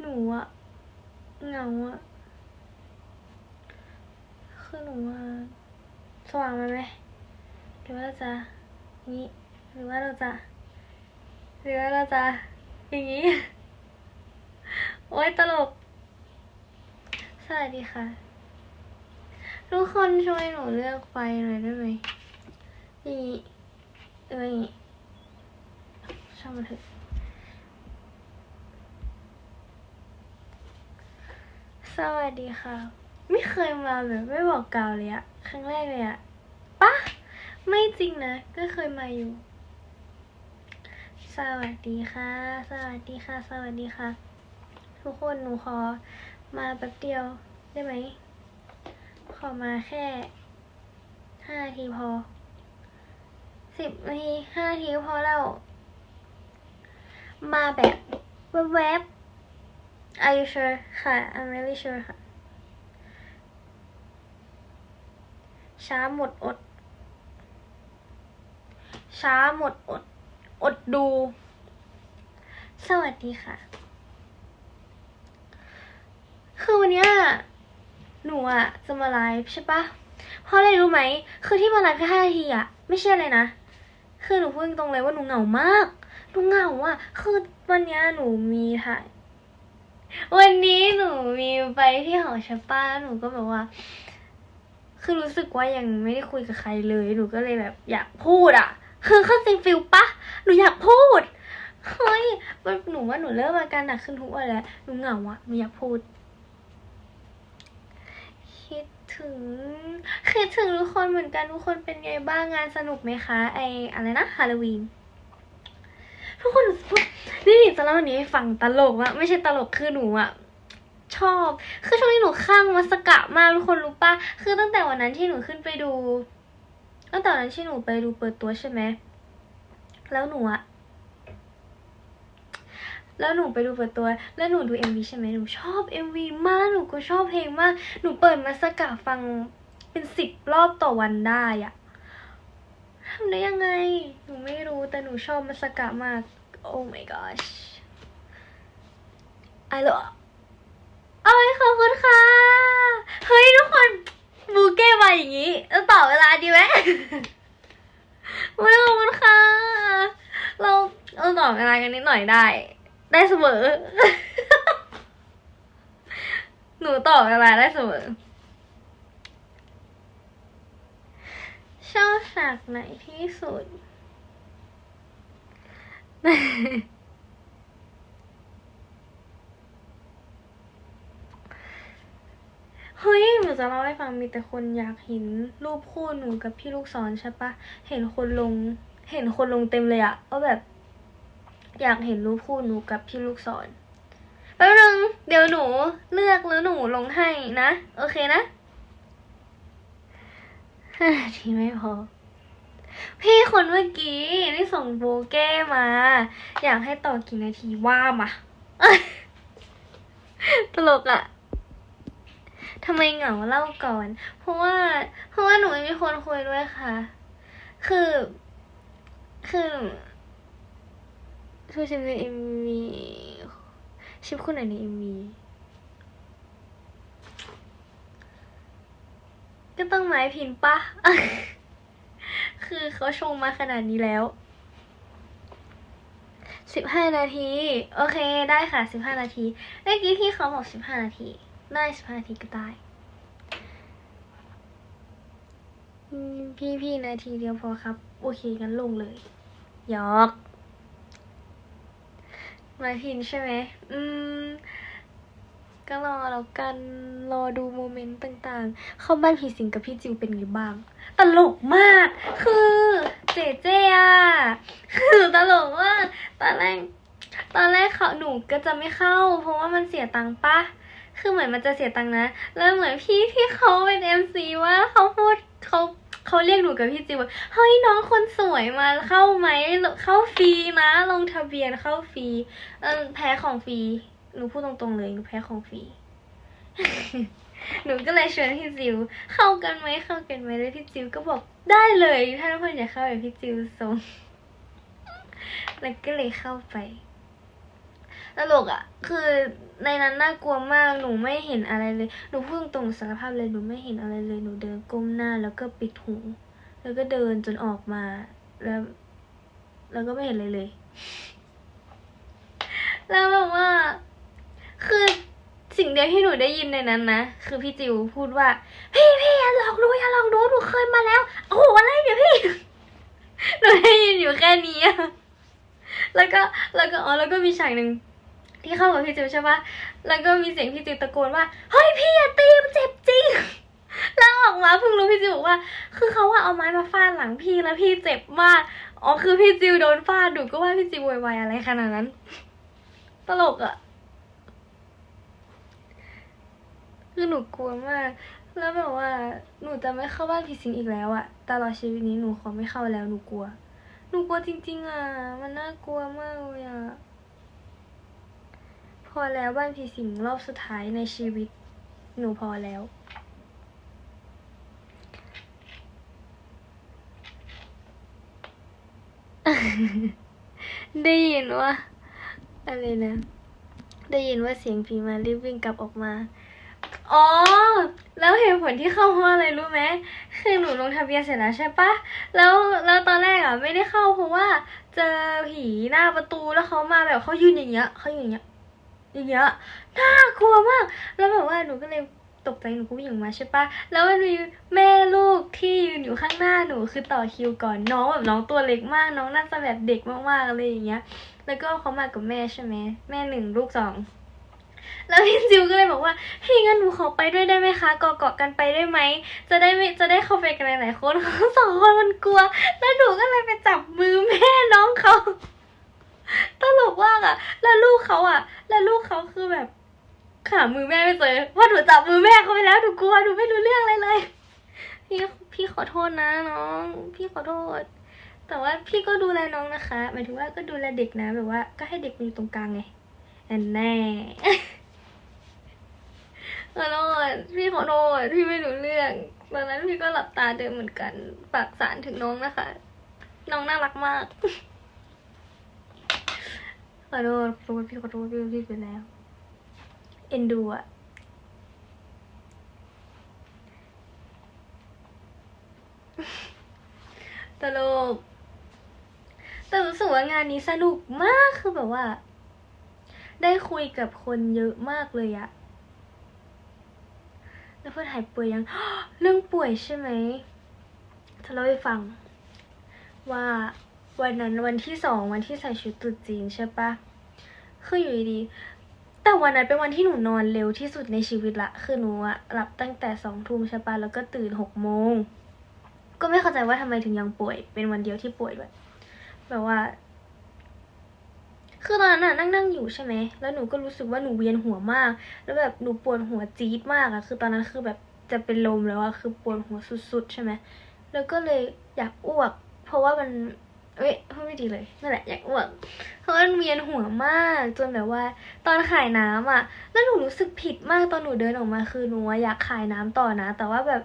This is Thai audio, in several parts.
หนูอะเหงาอะคือหนูอะสว่างมไหมหรือว่าเราจะงนี้หรือว่าเราจะหรือว่าเราจะอย่างนี้ โอ๊ยตลก สวัสดีค่ะ ทุกคนช่วยหนูเลือกไฟหน่อยได้ไหมอย่างนี้เอออย่างนี้ช่างมันเถอะ สวัสดีค่ะ ไม่เคยมาแบบไม่บอกกล่าวเลยอะครั้งแรกเลยอะปะไม่จริงนะ ก็เคยมาอยู่ สวัสดีค่ะ สวัสดีค่ะ สวัสดีค่ะ ทุกคนหนูขอมาแป๊บเดียวได้ไหม ขอมาแค่ห้านาทีพอสิบนาทีห้านาทีพอแล้ว มาแบบแวบๆ Are you sure ค่ะ I'm really sure ค่ะ ช้าหมดอด ช้าหมดอด อดดู สวัสดีค่ะ คือวันเนี้ยหนูอะจะมาไลฟ์ใช่ปะเพราะอะไรรู้ไหม คือที่มาไลฟ์แค่ห้านาทีอะไม่ใช่เลยนะ คือหนูพูดตรงเลยว่าหนูเหงามาก หนูเหงาอะคือวันเนี้ยหนูมีถ่าย วันนี้หนูมีไปที่หอช่ปะหนูก็แบบว่า คือรู้สึกว่ายังไม่ได้คุยกับใครเลย หนูก็เลยแบบ อยากพูดอะคือเข้าใจฟิลปะหนูอยากพูดเฮ้ยหนูว่าหนูเริ่มอาการหนักขึ้นทุกวันแล้วหนูเหงาอะหนูอยากพูด คิดถึงคิดถึงทุกคนเหมือนกันทุกคนเป็นไงบ้างงานสนุกไหมคะไออะไรนะฮาโลวีน ทุกคนนี่จะเล่าอันนี้ให้ฟังตลกอะไม่ใช่ตลกคือหนูอะชอบ คือช่วงนี้หนูข้างมัสกะมากทุกคนรู้ปะคือตั้งแต่วันนั้นที่หนูขึ้นไปดู ตั้งแต่วันนั้นที่หนูไปดูเปิดตัวใช่ไหมแล้วหนูอะแล้วหนูไปดูเปิดตัว แล้วหนูดู MV ใช่ไหมหนูชอบ MV มาก หนูก็ชอบเพลงมาก หนูเปิดมัสกะฟังเป็นสิบรอบต่อวันได้อะ ทำได้ยังไง หนูไม่รู้แต่หนูชอบมัสกะมาก Oh my gosh I love โอ้ยขอบคุณค่ะ เฮ้ยทุกคนบูเก้มาอย่างนี้แล้วต่อเวลาดีไหมไม่ขอบคุณค่ะ เราเราต่อเวลากันนิดหน่อยได้ ได้เสมอ หนูต่อเวลาได้เสมอ ชอบฉากไหนที่สุด เฮ้ย หนูจะเล่าให้ฟังมีแต่คนอยากเห็นรูปคู่หนูกับพี่ลูกศรใช่ปะ เห็นคนลง เห็นคนลงเต็มเลยอะว่าแบบ อยากเห็นรูปคู่หนูกับพี่ลูกศรแป๊บนึง เดี๋ยวหนูเลือกแล้วหนูลงให้นะ โอเคนะ ห้านาทีไม่พอ พี่คนเมื่อกี้ที่ส่งโบเก้มา อยากให้ต่อกี่นาทีว่ามาตลกอะทำไมเหงาเล่าก่อน เพราะว่า เพราะว่าหนูไม่มีคนคุยด้วยค่ะ คือ คือหนูช่วยชิมในเอ็มวีชิปคู่ไหนในเอ็มวี ก็ต้องไม้พินปะ คือเขาชงมาขนาดนี้แล้ว สิบห้านาที โอเคได้ค่ะสิบห้านาทีเมื่อกี้ที่เขาบอกสิบห้านาที ได้สิบห้านาทีก็ได้ พี่พี่นาทีเดียวพอครับ โอเคงั้นลงเลยยอกไมาพินใช่ไหม อืม ก็รอแล้วกันรอดูโมเมนต์ต่างๆ เข้าบ้านผีสิงกับพี่จิวเป็นไงบ้าง ตลกมาก คือเจเจอะคือตลกมากตอนแรกตอนแรกเขาหนูก็จะไม่เข้า เพราะว่ามันเสียตังค์ปะคือเหมือนมันจะเสียตังค์นะ แล้วเหมือนพี่ที่เขาเป็นเอ็มซีว่าเขาพูดเขาเขาเรียกหนูกับพี่จิวว่าเฮ้ยน้องคนสวยมาเข้าไหมเข้าฟรีนะลงทะเบียนเข้าฟรีเออแพ้ของฟรี หนูพูดตรงๆเลยหนูแพ้ของฟรีหนูก็เลยชวนพี่จิวเข้ากันไหมเข้ากันไหมแล้วพี่จิวก็บอกได้เลยถ้าทุกคนอยากเข้าแบบพี่จิวส่งแล้วก็เลยเข้าไปตลกอะคือในนั้นน่ากลัวมากหนูไม่เห็นอะไรเลย หนูพูดตรงๆสารภาพเลยหนูไม่เห็นอะไรเลยหนูเดินก้มหน้าแล้วก็ปิดหูแล้วก็เดินจนออกมา แล้ว แล้วก็ไม่เห็นเลยเลย แล้วแบบว่า เดียวที่หนูได้ยินในนั้นนะ คือพี่จิวพูดว่า พี่พี่อย่าหลอกหนูอย่าหลอกหนูหนูเคยมาแล้ว โอ้โหอะไรเนี่ยพี่หนูได้ยินอยู่แค่นี้แล้วก็แล้วก็อ๋อแล้วก็มีฉากหนึ่งที่เข้ากับพี่จิวใช่ปะแล้วก็มีเสียงพี่จิวตะโกนว่าเฮ้ยพี่อย่าตีมันเจ็บจริงแล้วออกมาเพิ่งรู้พี่จิวบอกว่า คือเขาว่าเอาไม้มาฟาดหลังพี่แล้วพี่เจ็บมากอ๋อคือพี่จิวโดนฟาดดูก็ว่าพี่จิวโวยวายอะไรขนาดนั้น ตลกอะ คือหนูกลัวมาก แล้วแบบว่าหนูจะไม่เข้าบ้านผีสิงอีกแล้วอะตลอดชีวิตนี้หนูขอไม่เข้าแล้วหนูกลัว หนูกลัวจริง ๆอะมันน่ากลัวมากเลยอะพอแล้วบ้านผีสิงรอบสุดท้ายในชีวิต หนูพอแล้วได้ยินว่าอะไรนะ ได้ยินว่าเสียงผีมารีบวิ่งกลับออกมา อ๋อ แล้วเหตุผลที่เข้าเพราะอะไรรู้ไหมคือหนูลงทะเบียนเสร็จแล้วใช่ปะแล้วแล้วตอนแรกอะไม่ได้เข้าเพราะว่า เจอผีหน้าประตูแล้วเขามาแบบเขายืนอย่างเงี้ยเขายืนอย่างเงี้ยอย่างเงี้ยน่ากลัวมาก แล้วแบบว่าหนูก็เลยตกใจหนูก็วิ่งออกมาใช่ปะแล้วมันมีแม่ลูกที่ยืนอยู่ข้างหน้าหนูคือต่อคิวก่อนน้องแบบน้องตัวเล็กมากน้องน่าจะแบบเด็กมากๆอะไรอย่างเงี้ย แล้วก็เขามากับแม่ใช่ไหมแม่หนึ่งลูกสอง แล้วพี่จิวก็เลยบอกว่าเฮ้ยงั้นหนูขอไปด้วยได้ไหมคะเกาะเกาะกันไปได้ไหมจะได้ไม่จะได้เข้าไปกันหลายๆคนสองคนมันกลัว แล้วหนูก็เลยไปจับมือแม่น้องเขาตลกมากอะแล้วลูกเขาอะแล้วลูกเขาคือแบบขามือแม่ไม่เจอว่าหนูจับมือแม่เขาไปแล้วหนูกลัวหนูไม่รู้เรื่องอะไรเลย พี่พี่ขอโทษนะน้อง พี่ขอโทษ แต่ว่าพี่ก็ดูแลน้องนะคะ หมายถึงว่าก็ดูแลเด็กนะแบบว่า ก็ให้เด็กมันอยู่ตรงกลางไงแน่ ขอโทษพี่ขอโทษพี่ไม่รู้เรื่องตอนนั้นพี่ก็หลับตาเดินเหมือนกันปากสารถึงน้องนะคะ น้องน่ารักมากขอโทษขอโทษพี่ขอโทษพี่พี่ไปแล้ว เอ็นดูอะตลกแต่รู้สึกว่างานนี้สนุกมากคือแบบว่า ได้คุยกับคนเยอะมากเลยอะ แล้วเพื่อนหายป่วยยัง เรื่องป่วยใช่ไหมจะเล่าให้ฟัง ว่าวันนั้นวันที่สองวันที่ใส่ชุดตุ๊จีนใช่ปะคืออยู่ดีๆแต่วันนั้นเป็นวันที่หนูนอนเร็วที่สุดในชีวิตละคือหนูอะหลับตั้งแต่สองทุ่มใช่ปะแล้วก็ตื่นหกโมงก็ไม่เข้าใจว่าทำไมถึงยังป่วย เป็นวันเดียวที่ป่วยด้วยแบบว่า คือตอนนั้นน่ะนั่งนั่งอยู่ใช่ไหม แล้วหนูก็รู้สึกว่าหนูเวียนหัวมาก แล้วแบบหนูปวดหัวจี๊ดมากอะคือตอนนั้นคือแบบจะเป็นลมแล้วอะคือปวดหัวสุดๆ ใช่ไหม แล้วก็เลยอยากอ้วก เพราะว่ามัน เอ้ยพูดไม่ดีเลย นั่นแหละอยากอ้วก เพราะมันเวียนหัวมาก จนแบบว่า ตอนขายน้ำอะแล้วหนูรู้สึกผิดมากตอนหนูเดินออกมาคือหนูอะอยากขายน้ำต่อนะ แต่ว่าแบบ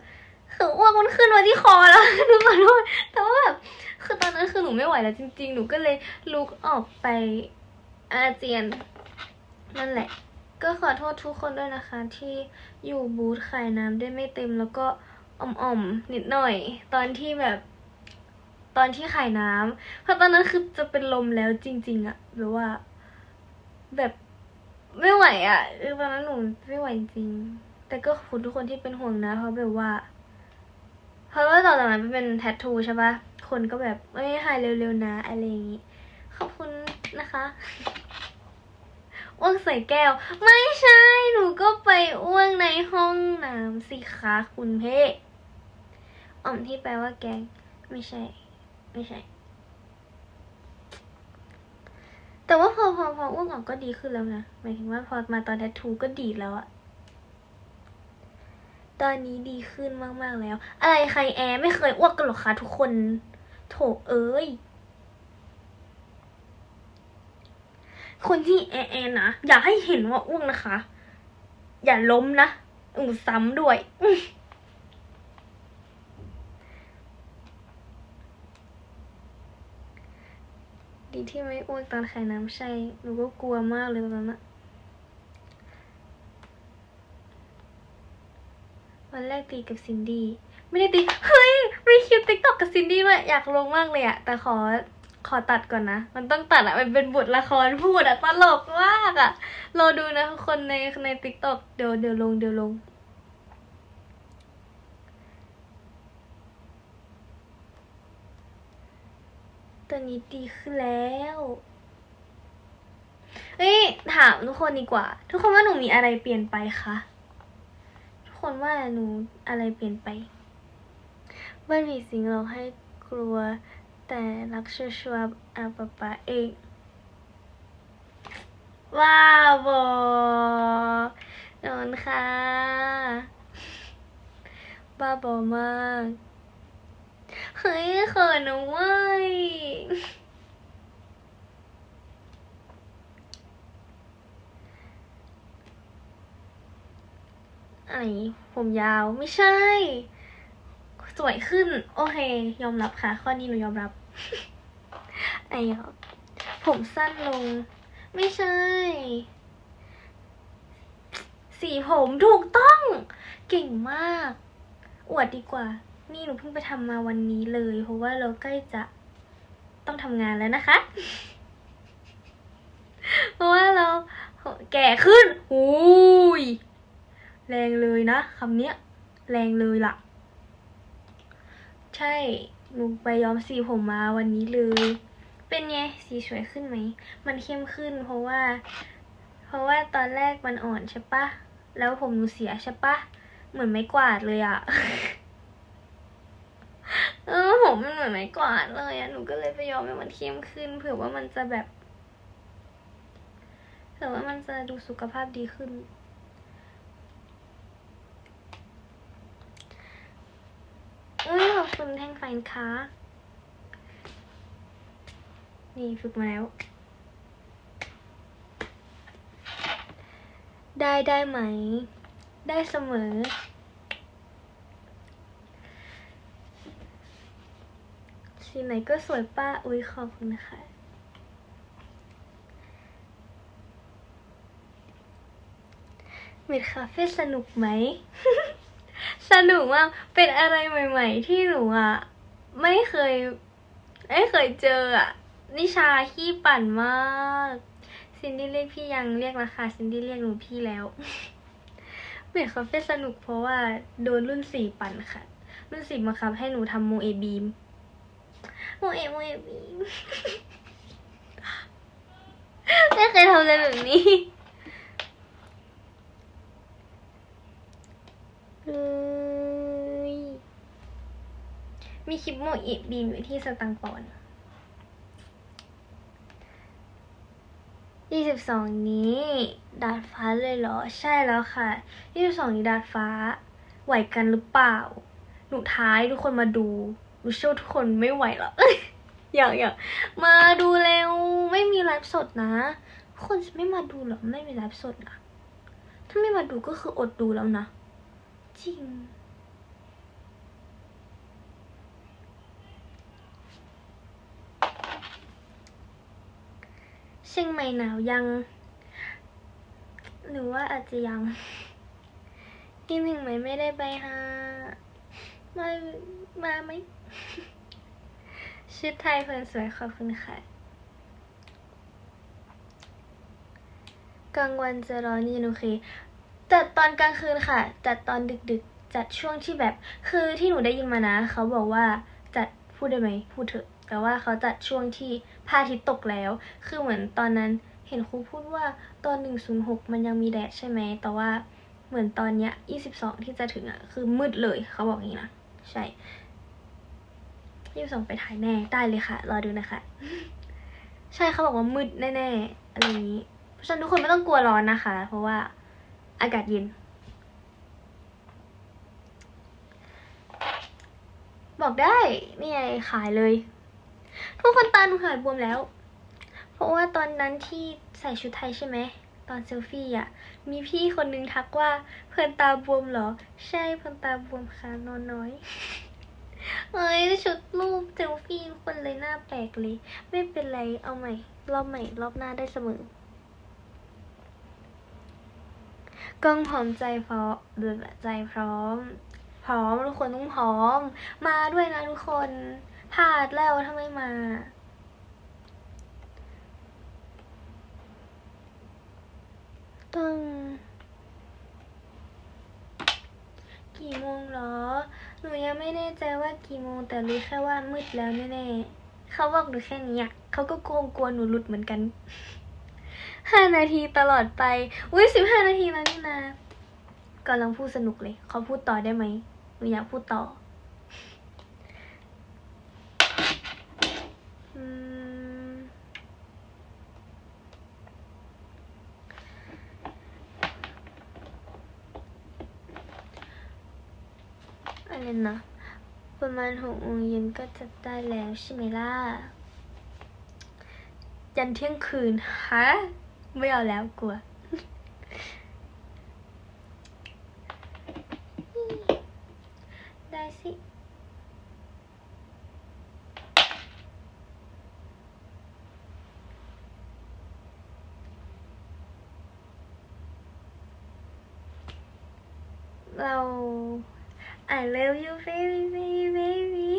คืออ้วกมันขึ้นมาที่คอแล้วหนูขอโทษแต่ว่าแบบคือตอนนั้นคือหนูไม่ไหวแล้วจริง ๆ หนูก็เลยลุกออกไป อาเจียน นั่นแหละ ก็ขอโทษทุกคนด้วยนะคะ ที่อยู่บูธขายน้ำได้ไม่เต็มแล้วก็อ่อมๆนิดหน่อย ตอนที่แบบ ตอนที่ขายน้ำเพราะตอนนั้นคือจะเป็นลมแล้วจริง ๆอะแบบว่า แบบไม่ไหวอะเออตอนนั้นหนูไม่ไหวจริง แต่ก็ขอบคุณทุกคนที่เป็นห่วงนะ เพราะแบบว่า เพราะว่าตอนจากนั้นมันเป็นแทททูใช่ปะคนก็แบบเอ้ยหายเร็วๆนะ อะไรอย่างงี้ ขอบคุณ นะคะอ้วกใส่แก้ว ไม่ใช่ หนูก็ไปอ้วกในห้องน้ำสิคะคุณเพ่อ่อมที่แปลว่าแกง ไม่ใช่ ไม่ใช่ แต่ว่าพอพอพออ้วกออกก็ดีขึ้นแล้วนะ หมายถึงว่าพอมาตอนแทททูก็ดีแล้วอะตอนนี้ดีขึ้นมาก ๆ แล้ว อะไรใครแอร์ไม่เคยอ้วกกันหรอคะทุกคน โถเอ้ย คนที่แอแอนะอย่าให้เห็นว่าอ้วกนะคะ อย่าล้มนะอือซ้ำด้วยดีที่ไม่อ้วกตอนขายน้ำใช่หนูก็กลัวมากเลยตอนนั้นอะวันแรกตีกับซินดี้ ไม่ได้ตี เฮ้ยมีคลิปติ๊กต็อกกับซินดี้ด้วยอยากลงมากเลยอะแต่ขอ ขอตัดก่อนนะ มันต้องตัดอะมันเป็นบทละครพูดอะตลกมากอะรอดูนะทุกคนในในติ๊กต็อกเดี๋ยวเดี๋ยวลงเดี๋ยวลง ตอนนี้ดีขึ้นแล้วเฮ้ยถามทุกคนดีกว่า ทุกคนว่าหนูมีอะไรเปลี่ยนไปคะทุกคนว่าหนูอะไรเปลี่ยนไปบ้านผีสิงเราให้กลัว แต่รักชัวร์ๆอาปะปะเองว้าวบอนอนค่ะบ้าบอมาก เฮ้ยเขินนะเว้ยอะไรผมยาวไม่ใช่ สวยขึ้น โอเค ยอมรับค่ะ ข้อนี้หนูยอมรับไอ้เหรอผมสั้นลง ไม่ใช่ สีผมถูกต้อง เก่งมาก อวดดีกว่า นี่หนูเพิ่งไปทำมาวันนี้เลย เพราะว่าเราใกล้จะต้องทำงานแล้วนะคะ เพราะว่าเราแก่ขึ้นหูย แรงเลยนะคำเนี้ย แรงเลยล่ะ ใช่หนูไปย้อมสีผมมาวันนี้เลย เป็นไงสีสวยขึ้นไหม มันเข้มขึ้นเพราะว่า เพราะว่าตอนแรกมันอ่อนใช่ปะ แล้วผมหนูเสียใช่ปะ เหมือนไม้กวาดเลยอะเออผมมันเหมือนไม้กวาดเลยอะหนูก็เลยไปย้อมให้มันเข้มขึ้น เผื่อว่ามันจะแบบ เผื่อว่ามันจะดูสุขภาพดีขึ้น อุ้ยขอบคุณแท่งไฟค่ะนี่ฝึกมาแล้ว ได้ได้ไหม ได้เสมอ สีไหนก็สวยป้า อุ้ยขอบคุณนะคะเมดคาเฟ่สนุกไหม สนุกมาก เป็นอะไรใหม่ ๆ ที่หนูอะไม่เคย ไม่เคยเจออะ นิชาขี้ปั่นมาก ซินดี้เรียกพี่ยังเรียกราคาซินดี้เรียกหนูพี่แล้วเมดคาเฟ่สนุกเพราะว่าโดนรุ่นสี่ปั่นค่ะ รุ่นสี่บังคับให้หนูทำโมเอบีมโมเอโมเอบีม ไม่เคยทำอะไรแบบนี้ เลยมีคลิปโมอีบีมอยู่ที่สตังค์ปอนยี่สิบสองนี้ดาดฟ้าเลยเหรอ ใช่แล้วค่ะยี่สิบสองนี้ดาดฟ้า ไหวกันหรือเปล่า หนูท้ายทุกคนมาดูหนูเชื่อว่าทุกคนไม่ไหวหรอกอยากอยากมาดูเร็ว ไม่มีไลฟ์สดนะ คนจะไม่มาดูหรอ ไม่มีไลฟ์สดนะถ้าไม่มาดูก็คืออดดูแล้วนะ จริง เชียงใหม่หนาวยัง หรือว่าอาจจะยังที่หนึ่งไหมไม่ได้ไปหามามาไหมชุดไทยเพิ่นสวยขอบคุณค่ะกลางวันจะร้อนเย็นโอเค จัดตอนกลางคืนค่ะ จัดตอนดึกๆ จัดช่วงที่แบบ คือที่หนูได้ยินมานะ เขาบอกว่าจัดพูดได้ไหมพูดเถอะ แต่ว่าเขาจัดช่วงที่พระอาทิตย์ตกแล้ว คือเหมือนตอนนั้นเห็นครูพูดว่าตอนหนึ่งศูนย์หกมันยังมีแดดใช่ไหม แต่ว่าเหมือนตอนเนี้ยยี่สิบสองที่จะถึงอะ คือมืดเลยเขาบอกอย่างนี้นะ ใช่ยี่สิบสองไปถ่ายแน่ได้เลยค่ะ รอดูนะคะ ใช่เขาบอกว่ามืดแน่ๆอะไรนี้ เพราะฉะนั้นทุกคนไม่ต้องกลัวร้อนนะคะ เพราะว่า อากาศเย็น บอกได้นี่ไงขายเลย ทุกคนตาหนูหายบวมแล้ว เพราะว่าตอนนั้นที่ใส่ชุดไทยใช่ไหม ตอนเซลฟี่อะ มีพี่คนนึงทักว่า เพื่อนตาบวมเหรอ ใช่เพื่อนตาบวมค่ะนอนน้อยเอ้ยชุดรูปเซลฟี่คนเลยหน้าแปลกเลย ไม่เป็นไรเอาใหม่ รอบใหม่ รอบหน้าได้เสมอ กล้องพร้อมใจพร้อมเดือใจพร้อม พร้อมทุกคนต้องพร้อม มาด้วยนะทุกคนพลาดแล้วถ้าไม่มาต้องกี่โมงหรอ หนูยังไม่แน่ใจว่ากี่โมงแต่รู้แค่ว่ามืดแล้วแน่ๆเขาบอกหนูแค่นี้อะเขาก็โกงกลัวหนูหลุดเหมือนกัน ห้านาทีตลอดไป อุ้ยสิบห้านาทีแล้วนี่นะกำลังพูดสนุกเลย เขาพูดต่อได้ไหมหนูอยากพูดต่ออืมอะไรนะประมาณหกโมงเย็นก็จะได้แล้วใช่ไหมล่ะ ยันเที่ยงคืนฮะ ไม่เอาแล้วกลัว ได้สิ เรา I love you baby baby baby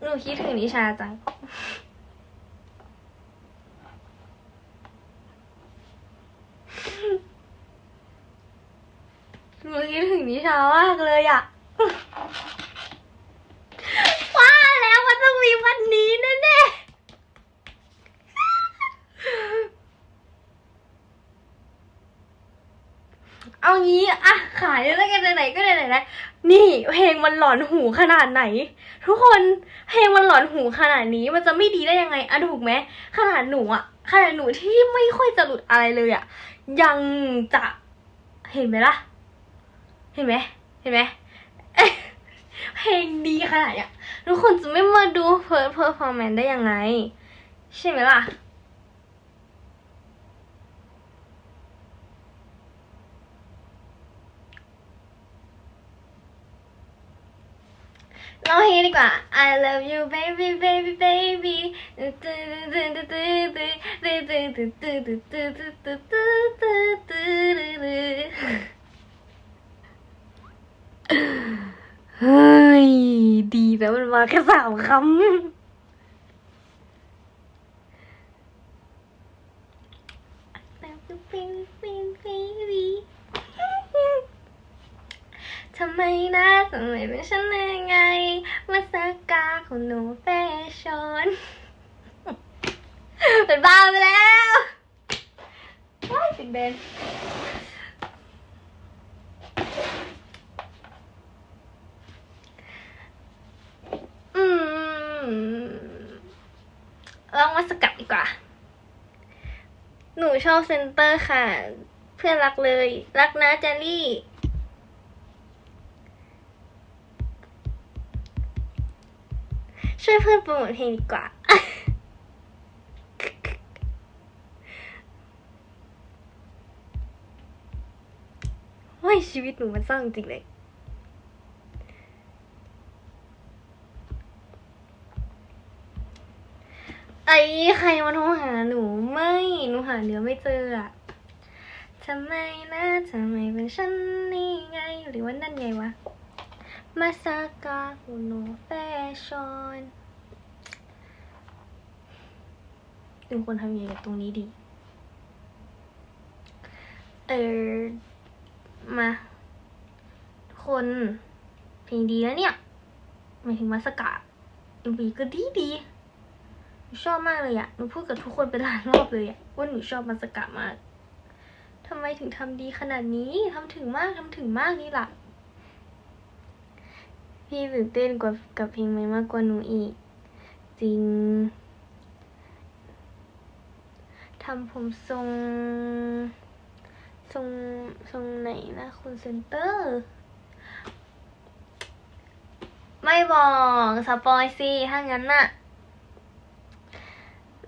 ห นูคิดถึงนิชาจัง หนูคิดถึงนิชามากเลยอะว่าแล้วมันต้องมีวันนี้ๆ เอางี้อะขายแล้วกันไหนๆก็ไหนๆแล้วนี่เพลงมันหลอนหูขนาดไหน ทุกคนเพลงมันหลอนหูขนาดนี้มันจะไม่ดีได้ยังไงอะถูกไหมขนาดหนูอะขนาดหนูที่ไม่ค่อยจะหลุดอะไรเลยอะยังจะเห็นไหมล่ะ เห็นไหมเห็นไหมเอ๊ะเพลงดีขนาดเนี้ยทุกคนจะไม่มาดูเพอร์เพอร์ฟอร์แมนได้ยังไง ใช่ไหมล่ะ เราเพลงดีกว่า I love you baby baby baby เฮ้ย ดีแล้วมันมาแค่สามคำ ทำไมนะทำไมเป็นฉันยังไงมาสกาของหนูแฟชั่นเป็นบ้าไปแล้วว้ายติดเบนอืมลองมาสกัดดีกว่า หนูชอบเซนเตอร์ค่ะ เพื่อนรักเลย รักนะเจลลี่ ช่วยเพื่อนโปรโมทเพลงดีกว่า เฮ้ย ชีวิตหนูมันเศร้าจริงเลย ไอ้ใครมาโทรหาหนูไม่ หนูหาเนื้อไม่เจออะทำไมนะ ทำไมเป็นฉันนี่ไง หรือว่านั่นไงวะ มาสากาคุโนแฟชั่นเป็นคนทำยังไงกับตรงนี้ดี เออ มาคนเพลงดีแล้วเนี่ยหมายถึงมาสกาเอ็มวีก็ดีดีหนูชอบมากเลยอะหนูพูดกับทุกคนไปหลายรอบเลยอะว่าหนูชอบมาสกามากทำไมถึงทำดีขนาดนี้ทำถึงมากทำถึงมากนี่ล่ะ พี่ตื่นเต้นกว่ากับเพลงไหมมากกว่าหนูอีก จริงทำผมทรงทรงทรงไหนนะคุณเซนเตอร์ ไม่บอกสปอยสิถ้างั้นน่ะ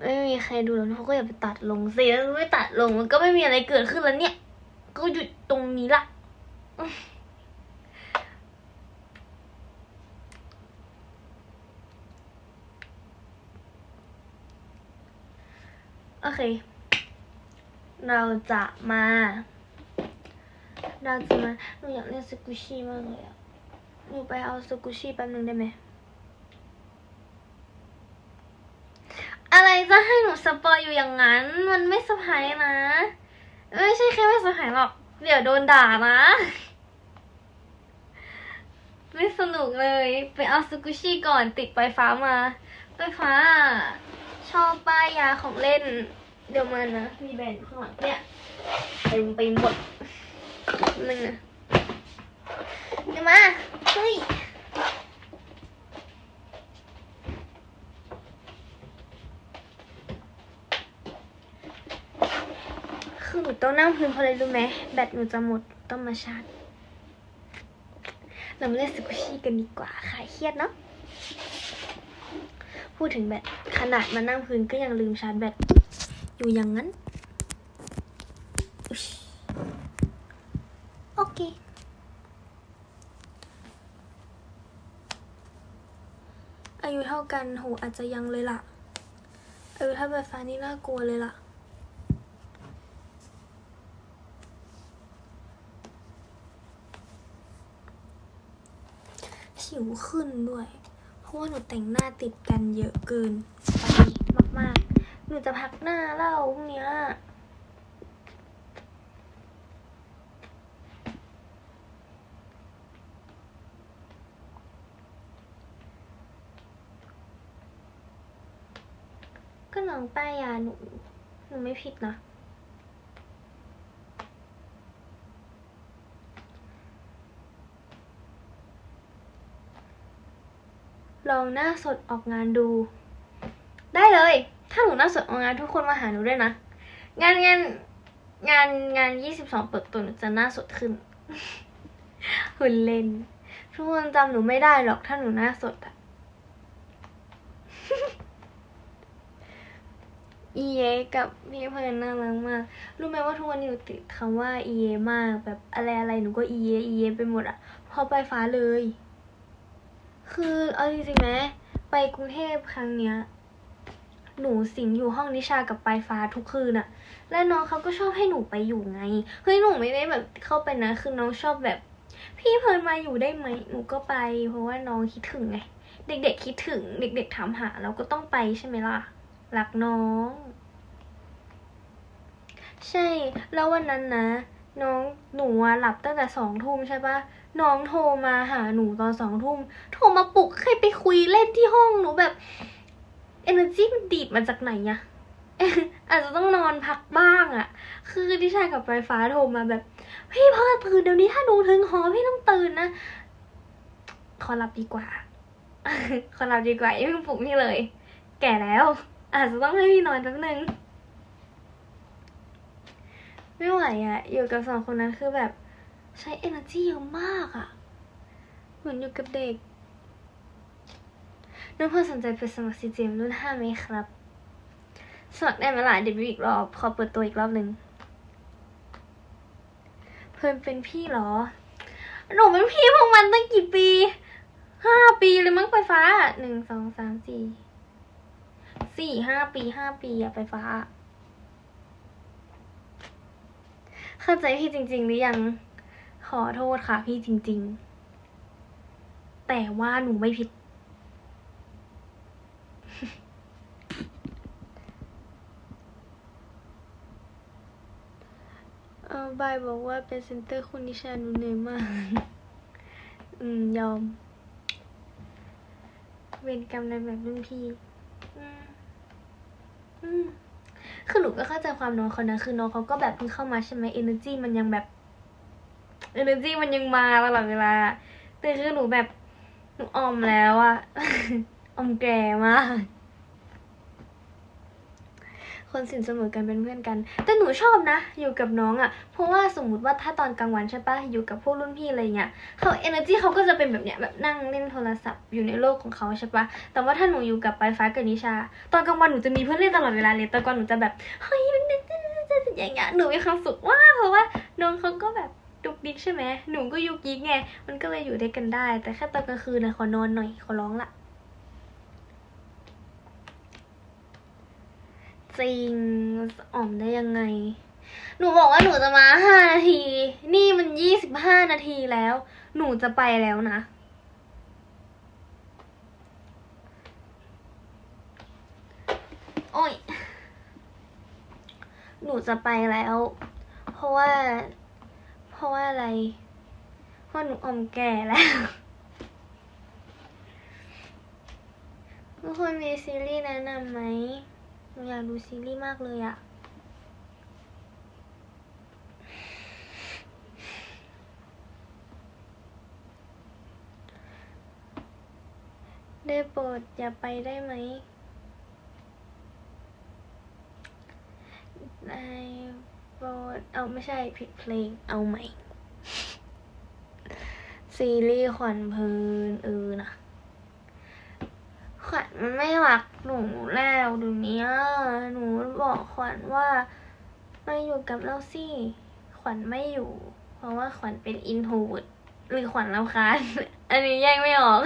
ไม่มีใครดูแล้วเขาก็อย่าไปตัดลงสิแล้วไม่ตัดลงมันก็ไม่มีอะไรเกิดขึ้นแล้วเนี่ย ก็หยุดตรงนี้ละ โอเค เราจะมา เราจะมา หนูอยากเล่นสกุชี่มากเลยอะหนูไปเอาสกุชี่แป๊บนึงได้ไหม อะไรจะให้หนูสปอยอยู่อย่างนั้น มันไม่สบายนะ ไม่ใช่แค่ไม่สบายหรอก เดี๋ยวโดนด่านะ ไม่สนุกเลย ไปเอาสกุชี่ก่อนติดไฟฟ้ามา ไฟฟ้า ชอบป้ายยาของเล่น เดี๋ยวมันนะ มีแบรนด์ข้างหลังเนี่ยเต็มไปหมดนึงนะเดี๋ยวมา เฮ้ยคือหนูต้องนั่งพื้นเพราะอะไรรู้ไหมแบตหนูจะหมดต้องมาชาร์จเรามาเล่นสกุชี่กันดีกว่าค่ะเครียดเนาะ พูดถึงแบตขนาดมานั่งพื้นก็ยังลืมชาร์จแบตอยู่อย่างนั้นอโอเค อายุเท่ากันโหอาจจะยังเลยล่ะ อายุเท่าแบบฟ้านี่น่ากลัวเลยล่ะสิวขึ้นด้วย ราะว่าหนูแต่งหน้าติดกันเยอะเกินไปมากๆ หนูจะพักหน้าเล่าพรุ่งนี้ก็น้องป้ายยาหนู หนูไม่ผิดนะ ลองหน้าสดออกงานดู ได้เลย ถ้าหนูหน้าสดออกงานทุกคนมาหาหนูด้วยนะ งานงานงานงานยี่สิบสองเปิดตัวหนูจะหน้าสดขึ้นหุ่นเล่น ทุกคนจำหนูไม่ได้หรอกถ้าหนูหน้าสดอะอีเอกับพี่เพลินน่ารักมาก รู้ไหมว่าทุกวันนี้หนูติดคำว่าอีเอมาก แบบอะไรอะไรหนูก็อีเออีเอไปหมดอะพอไปฟ้าเลย คือเอาจริงๆไหมไปกรุงเทพครั้งเนี้ย หนูสิงอยู่ห้องนิชากับปลายฟ้าทุกคืนอะและน้องเขาก็ชอบให้หนูไปอยู่ไงเฮ้ยหนูไม่ได้แบบเข้าไปนะ คือน้องชอบแบบ พี่เพลินมาอยู่ได้ไหมหนูก็ไป เพราะว่าน้องคิดถึงไงเด็กๆคิดถึง เด็กๆถามหาเราก็ต้องไปใช่ไหมล่ะรักน้อง ใช่ แล้ววันนั้นนะ น้องหนูหลับตั้งแต่สองทุ่มใช่ปะ น้องโทรมาหาหนูตอนสองทุ่มโทรมาปลุกให้ไปคุยเล่นที่ห้องหนูแบบ energy มันดีดมาจากไหนอะอาจจะต้องนอนพักบ้างอะคือดิฉันกับไฟฟ้าโทรมาแบบพี่พ่อตื่นเดี๋ยวนี้ถ้าหนูถึงหอพี่ต้องตื่นนะขอรับดีกว่าขอรับดีกว่าอย่าเพิ่งปลุกพี่เลย แก่แล้ว อาจจะต้องให้พี่นอนแป๊บนึงไม่ไหวอะอยู่กับสองคนนั้นคือแบบ ใช้ energy เยอะมากอะเหมือนอยู่กับเด็กน้องเพื่อนสนใจไปสมัครซีเจมรุ่นห้าไหมครับสมัครได้ไหมล่ะเดบิวอีกรอบขอเปิดตัวอีกรอบหนึ่งเพื่อนเป็นพี่เหรอ หนูเป็นพี่พวกมันตั้งกี่ปีห้าปีเลยมั้งไฟฟ้าหนึ่งสองสามสี่สี่ห้าปีห้าปีอะไฟฟ้า เข้าใจพี่จริง ๆ หรือยัง ขอโทษค่ะพี่จริง ๆ แต่ว่าหนูไม่ผิด เออบายบอกว่าเป็นเซนเตอร์คุณนิชาหนูเหนื่อยมาก อืม ยอม เวรกรรมในแบบรุ่นพี่ อืม อืมคือหนูก็เข้าใจความน้องเขานะ คือน้องเขาก็แบบเพิ่งเข้ามาใช่ไหม energy มันยังแบบ energy มันยังมาตลอดเวลาแต่คือหนูแบบหนูออมแล้วอะออมแก่มากคนสินเสมอกันเป็นเพื่อนกัน แต่หนูชอบนะ อยู่กับน้องอะ่ะ เพราะว่าสมมุติว่าถ้าตอนกลางวันใช่ปะอยู่กับพวกรุ่นพี่อะไรเงี้ยเขาเอเนอร์จีเขาก็จะเป็นแบบเนี้ยแบบนั่งเล่นโทรศัพท์อยู่ในโลกของเขาใช่ปะแต่ว่าถ้าหนูอยู่กับปลายฟ้ากับนิชา ตอนกลางวันหนูจะมีเพื่อนเล่นตลอดเวลาเลยแต่ก่อนหนูจะแบบเฮ้ยมันอย่างเงี้ยหนูมีความสุขว่ากเพราะว่าน้องเขาก็แบบ ดุกดิกใช่ไหมหนูก็ยุกยิกไง มันก็เลยอยู่ด้วยกันได้ แต่แค่ตอนกลางคืนนะขอนอนหน่อยขอร้องละ จริงอ่อมได้ยังไง หนูบอกว่าหนูจะมาห้านาที นี่มันยี่สิบห้านาทีแล้ว หนูจะไปแล้วนะโอ้ย หนูจะไปแล้ว เพราะว่า ราะว่าอะไรเพราะหนูอ่อมแก่แล้วทุกคนมีซีรีส์แนะนำไหมหนูอยากดูซีรีส์มากเลยอะได้โปรดอย่าไปได้ไหมได้โป รดเอาไม่ใช่ผิดเพลงเอาใหม่ ซีรีส์ขวัญเพลินเออนะขวัญมันไม่รักหนูแล้วดูนี้หนูบอกขวัญว่ามาอยู่กับเราสิขวัญไม่อยู่ เพราะว่าขวัญเป็นอินโทรเวิร์ดหรือขวัญรำคาญอันนี้แยกไม่ออก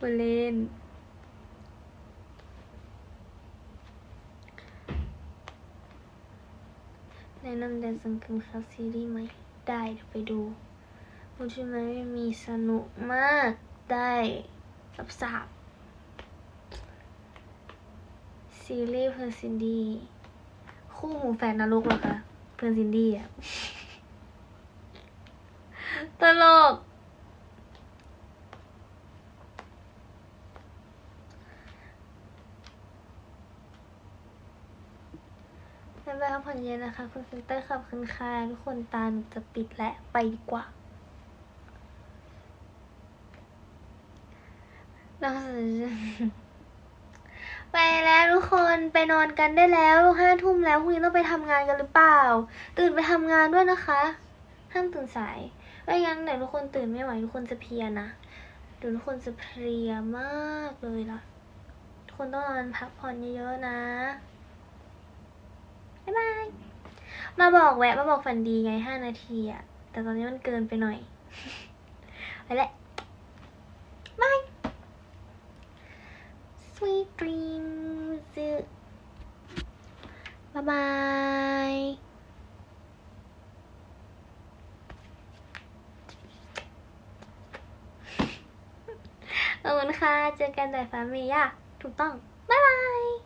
มาเล่น แนะนำแดนสังกัมคาซีรีส์ไหม ได้เดี๋ยวไปดูมูชิมารีมีสนุกมาก ได้สับสับซีรีส์เพอร์ซินดี้คู่หูแฟนนรกเหรอคะ เพอร์ซินดี้อะตลกายบายพักผ่อนเย็นนะคะ คุณเซนเตอร์ขับคุณคาทุกคนตาหนูจะปิดและไปดีกว่าเราไปแล้วทุกคนไปนอนกันได้แล้วห้าทุ่มแล้วพรุ่งนี้ต้องไปทำงานกันหรือเปล่า ตื่นไปทำงานด้วยนะคะห้ามตื่นสายไม่งั้นเดี๋ยวทุกคนตื่นไม่ไหวทุกคนจะเพลียนะเดี๋ยวทุกคนจะเพลียมากเลยล่ะ ทุกคนต้องนอนพักผ่อนเยอะๆนะ บ๊ายบาย มาบอกแวะมาบอกฝันดีไงห้านาทีอะแต่ตอนนี้มันเกินไปหน่อย ไปแล้วบาย sweet dreams บ๊ายบายขอบคุณค่ะ เจอกันแต่ฟ้าเมย่าถูกต้องบาย